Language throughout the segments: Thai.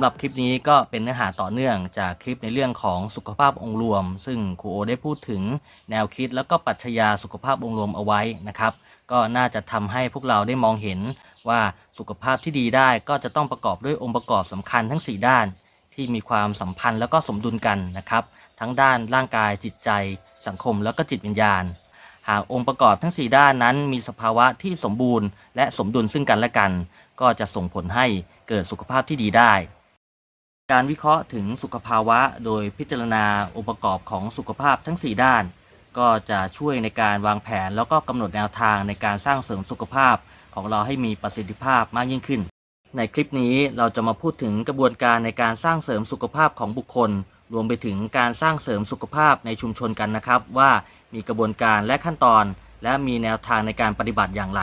ำหรับคลิปนี้ก็เป็นเนื้อหาต่อเนื่องจากคลิปในเรื่องของสุขภาพองค์รวม ซึ่งครูโอได้พูดถึงแนวคิดแล้วก็ปรัชญาสุขภาพองค์รวมเอาไว้นะครับ ก็น่าจะทำให้พวกเราได้มองเห็นว่าสุขภาพที่ดีได้ก็จะต้องประกอบด้วยองค์ประกอบสำคัญทั้ง 4 ด้าน ที่มีความสัมพันธ์แล้วก็สมดุลกันนะครับ ทั้งด้านร่างกายจิตใจ สังคมแล้วก็จิตวิญญาณ หากองค์ประกอบทั้ง 4 ด้านนั้น มีสภาวะที่สมบูรณ์ และสมดุลซึ่งกันและกัน ก็จะส่งผลให้เกิดสุขภาพที่ดีได้ การวิเคราะห์ถึงสุขภาวะ โดยพิจารณาองค์ประกอบของสุขภาพทั้ง 4 ด้าน ก็จะช่วยในการวางแผน แล้วก็กำหนดแนวทางในการสร้างเสริมสุขภาพของเราให้มีประสิทธิภาพมากยิ่งขึ้น ในคลิปนี้เราจะมาพูดถึงกระบวนการในการสร้างเสริมสุขภาพของบุคคล รวมไปถึงการสร้างเสริมสุขภาพในชุมชนกันนะครับ ว่ามีกระบวนการและขั้นตอน และมีแนวทางในการปฏิบัติอย่างไร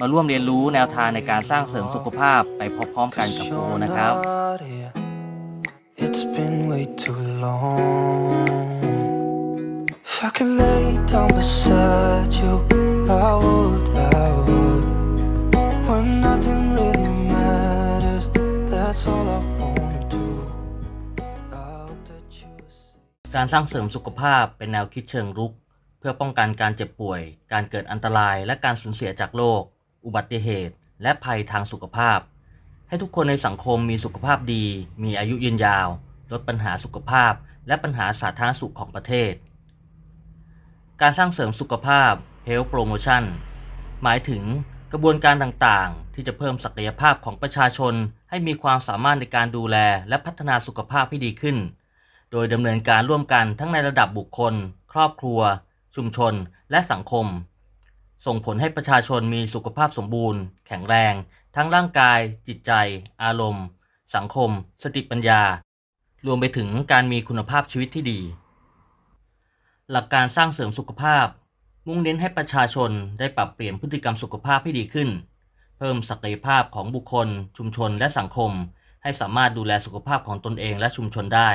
มาร่วมเรียนรู้แนวทางในการสร้างเสริมสุขภาพไปพร้อมๆกันกับครูนะครับ too long. If I could lay down beside you, I would, I would. When nothing really matters, that's all I wanna do. I hope that you. การสร้างเสริมสุขภาพเป็นแนวคิดเชิงรุก เพื่อป้องกันการเจ็บป่วย การเกิดอันตรายและการสูญเสียจากโรคอุบัติเหตุ และภัยทางสุขภาพ ให้ทุกคนในสังคมมีสุขภาพดี มีอายุยืนยาว ลดปัญหาสุขภาพ และปัญหาสาธารณสุขของประเทศ การสร้างเสริมสุขภาพ Health Promotion หมายถึงกระบวนการต่างๆ ที่จะเพิ่มศักยภาพของประชาชน ให้มีความสามารถในการดูแลและพัฒนาสุขภาพให้ดีขึ้น โดยดำเนินการร่วมกันทั้งในระดับบุคคล ครอบครัว ชุมชน และสังคม ส่งผลให้ประชาชนมีสุขภาพสมบูรณ์ แข็งแรง ทั้งร่างกาย จิตใจ อารมณ์ สังคม สติปัญญา รวมไปถึงการมีคุณภาพชีวิตที่ดี หลักการสร้างเสริมสุขภาพ มุ่งเน้นให้ประชาชนได้ปรับเปลี่ยนพฤติกรรมสุขภาพให้ดีขึ้น เพิ่มศักยภาพของบุคคล ชุมชนและสังคม ให้สามารถดูแลสุขภาพของตนเองและชุมชนได้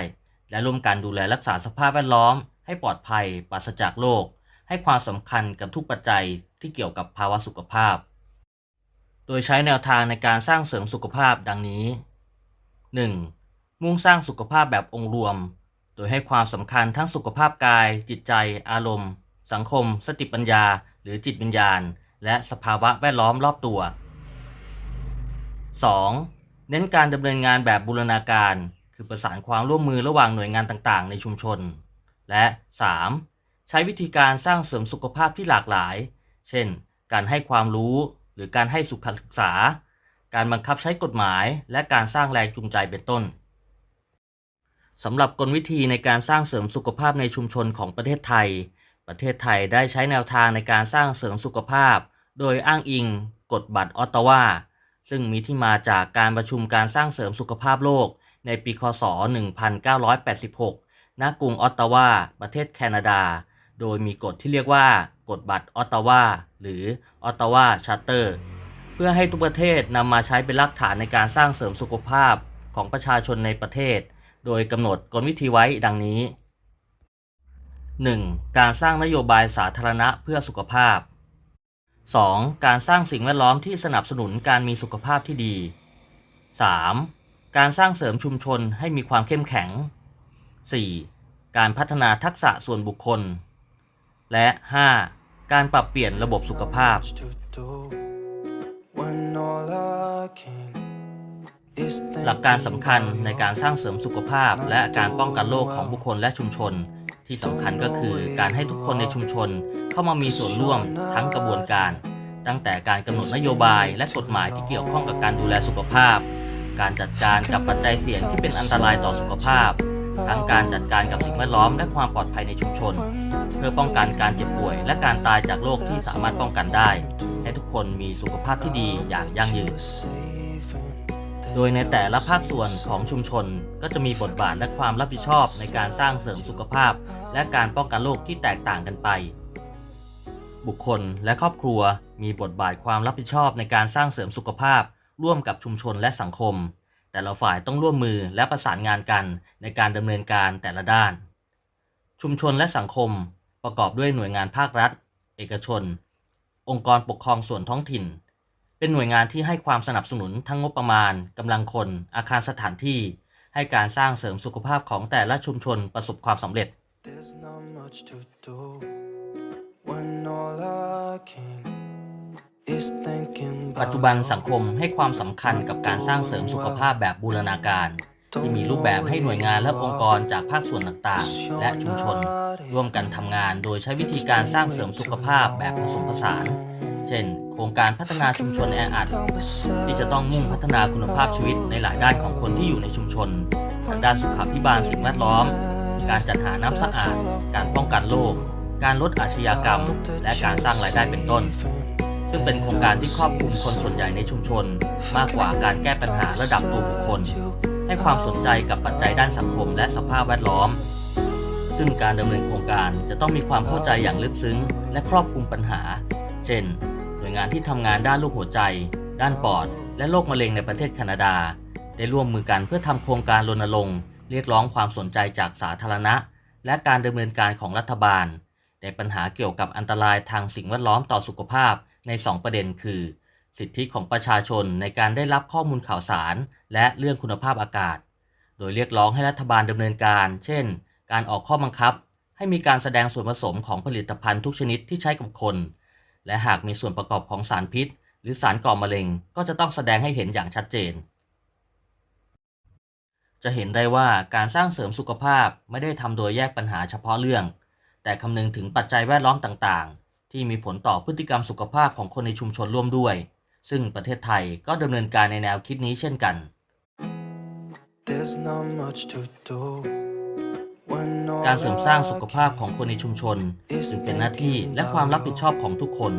และร่วมกันดูแลรักษาสภาพแวดล้อม ให้ปลอดภัยปราศจากโรคให้ความสำคัญกับทุกปัจจัยที่เกี่ยวกับภาวะสุขภาพ โดยใช้แนวทางในการสร้างเสริมสุขภาพดังนี้ 1. มุ่งสร้างสุขภาพแบบองค์รวม โดยให้ความสำคัญทั้งสุขภาพกาย จิตใจ อารมณ์ สังคม สติปัญญา หรือจิตวิญญาณ และสภาวะแวดล้อมรอบตัว 2. เน้นการดำเนินงานแบบบูรณาการ คือประสานความร่วมมือระหว่างหน่วยงานต่างๆ ในชุมชน และ 3. ใช้วิธีการสร้างเสริมสุขภาพที่หลากหลาย เช่น การให้ความรู้หรือการให้สุขศึกษา การบังคับใช้กฎหมาย และการสร้างแรงจูงใจเป็นต้น สำหรับกลวิธีในการสร้างเสริมสุขภาพในชุมชนของประเทศไทย ประเทศไทยได้ใช้แนวทางในการสร้างเสริมสุขภาพ โดยอ้างอิงกฎบัตรออตตาวา ซึ่งมีที่มาจากการประชุมการสร้างเสริมสุขภาพโลก ในปี คศ 1986 ณ กรุงออตตาวา ประเทศแคนาดา โดยมีกฎที่เรียกว่ากฎบัตรออตตาวา หรือออตตาวาชาร์เตอร์ เพื่อให้ทุกประเทศนำมาใช้เป็นหลักฐานในการสร้างเสริมสุขภาพของประชาชนในประเทศ โดยกำหนดกลวิธีไว้ดังนี้ 1. การสร้างนโยบายสาธารณะเพื่อสุขภาพ 2. การสร้างสิ่งแวดล้อมที่สนับสนุนการมีสุขภาพที่ดี 3. การสร้างเสริมชุมชนให้มีความเข้มแข็ง 4. การพัฒนาทักษะส่วนบุคคล และ 5. การปรับเปลี่ยนระบบสุขภาพ when all I can หลักการสำคัญในการสร้างเสริมสุขภาพ และการป้องกันโรคของบุคคลและชุมชน ที่สำคัญก็คือการให้ทุกคนในชุมชนเข้ามามีส่วนร่วมทั้งกระบวนการ ตั้งแต่การกำหนดนโยบายและกฎหมายที่เกี่ยวข้องกับการดูแลสุขภาพ การจัดการกับปัจจัยเสี่ยงที่เป็นอันตรายต่อสุขภาพ ทั้งการจัดการกับสิ่งแวดล้อมและความปลอดภัยในชุมชน เพื่อป้องกันการเจ็บป่วย และการตายจากโรคที่สามารถป้องกันได้ ให้ทุกคนมีสุขภาพที่ดีอย่างยั่งยืน โดยในแต่ละภาคส่วนของชุมชนก็จะมีบทบาทและความรับผิดชอบในการสร้างเสริมสุขภาพ และการป้องกันโรคที่แตกต่างกันไป บุคคลและครอบครัวมีบทบาทความรับผิดชอบในการสร้างเสริมสุขภาพ ร่วมกับชุมชนและสังคม แต่ละฝ่ายต้องร่วมมือและประสานงานกันในการดำเนินการแต่ละด้าน ชุมชนและสังคมประกอบด้วยหน่วยงานภาครัฐ เอกชน องค์กรปกครองส่วนท้องถิ่น เป็นหน่วยงานที่ให้ความสนับสนุนทั้งงบประมาณกำลังคน อาคารสถานที่ ให้การสร้างเสริมสุขภาพของแต่ละชุมชนประสบความสำเร็จ There's not much to do when all I can is thinking ปัจจุบันสังคมให้ความสำคัญกับการสร้างเสริมสุขภาพแบบบูรณาการ ที่มีรูปแบบให้หน่วยงานและองค์กรจากภาคส่วนต่างๆ และชุมชน ร่วมกันทำงานโดยใช้วิธีการสร้างเสริมสุขภาพแบบผสมผสาน เช่น โครงการพัฒนาชุมชนแออัดที่จะต้องมุ่งพัฒนาคุณภาพชีวิตในหลายด้านของคนที่อยู่ในชุมชนทางด้านสุขาภิบาลสิ่งแวดล้อม การจัดหาน้ำสะอาด การป้องกันโรคการลดอาชญากรรม และการสร้างรายได้เป็นต้น ซึ่งเป็นโครงการที่ครอบคลุมคนส่วนใหญ่ในชุมชน มากกว่าการแก้ปัญหาระดับตัวบุคคล ให้ความสนใจกับปัจจัยด้านสังคมและสภาพแวดล้อม ซึ่งการดำเนินโครงการจะต้องมีความเข้าใจอย่างลึกซึ้ง และครอบคลุมปัญหา เช่น น่วยงานที่ทำงานด้านลูกหัวใจ ด้านปอด และโรคมะเร็งในประเทศแคนาดา ได้ร่วมมือกันเพื่อทำโครงการรณรงค์เรียกร้องความสนใจจากสาธารณะ และการดำเนินการของรัฐบาลในปัญหาเกี่ยวกับอันตรายทางสิ่งแวดล้อมต่อสุขภาพใน 2 ประเด็นคือ สิทธิของประชาชนในการได้รับข้อมูลข่าวสาร และเรื่องคุณภาพอากาศ โดยเรียกร้องให้รัฐบาลดำเนินการ เช่น การออกข้อบังคับ ให้มีการแสดงส่วนผสมของผลิตภัณฑ์ทุกชนิดที่ใช้กับคน และหากมีส่วนประกอบของสารพิษ หรือสารก่อมะเร็ง ก็จะต้องแสดงให้เห็นอย่างชัดเจน จะเห็นได้ว่าการสร้างเสริมสุขภาพไม่ได้ทำโดยแยกปัญหาเฉพาะเรื่อง แต่คำนึงถึงปัจจัยแวดล้อมต่างๆ ที่มีผลต่อพฤติกรรมสุขภาพของคนในชุมชนร่วมด้วย ซึ่งประเทศไทยก็ดำเนินการในแนวคิดนี้เช่นกัน There's not much to do การเสริมสร้างสุขภาพของคนในชุมชนจึงเป็นหน้าที่และความรับผิดชอบของทุกคน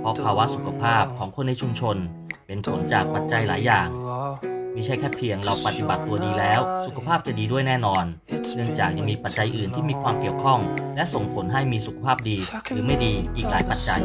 เพราะภาวะสุขภาพของคนในชุมชน เป็นผลจากปัจจัยหลายอย่างม่ใช่แค่เพียงเราปฏิบัติตัวดีแล้ว สุขภาพจะดีด้วยแน่นอน เนื่องจากยังมีปัจจัยอื่นที่มีความเกี่ยวข้อง และส่งผลให้มีสุขภาพดีหรือไม่ดีอีกหลายปัจจัย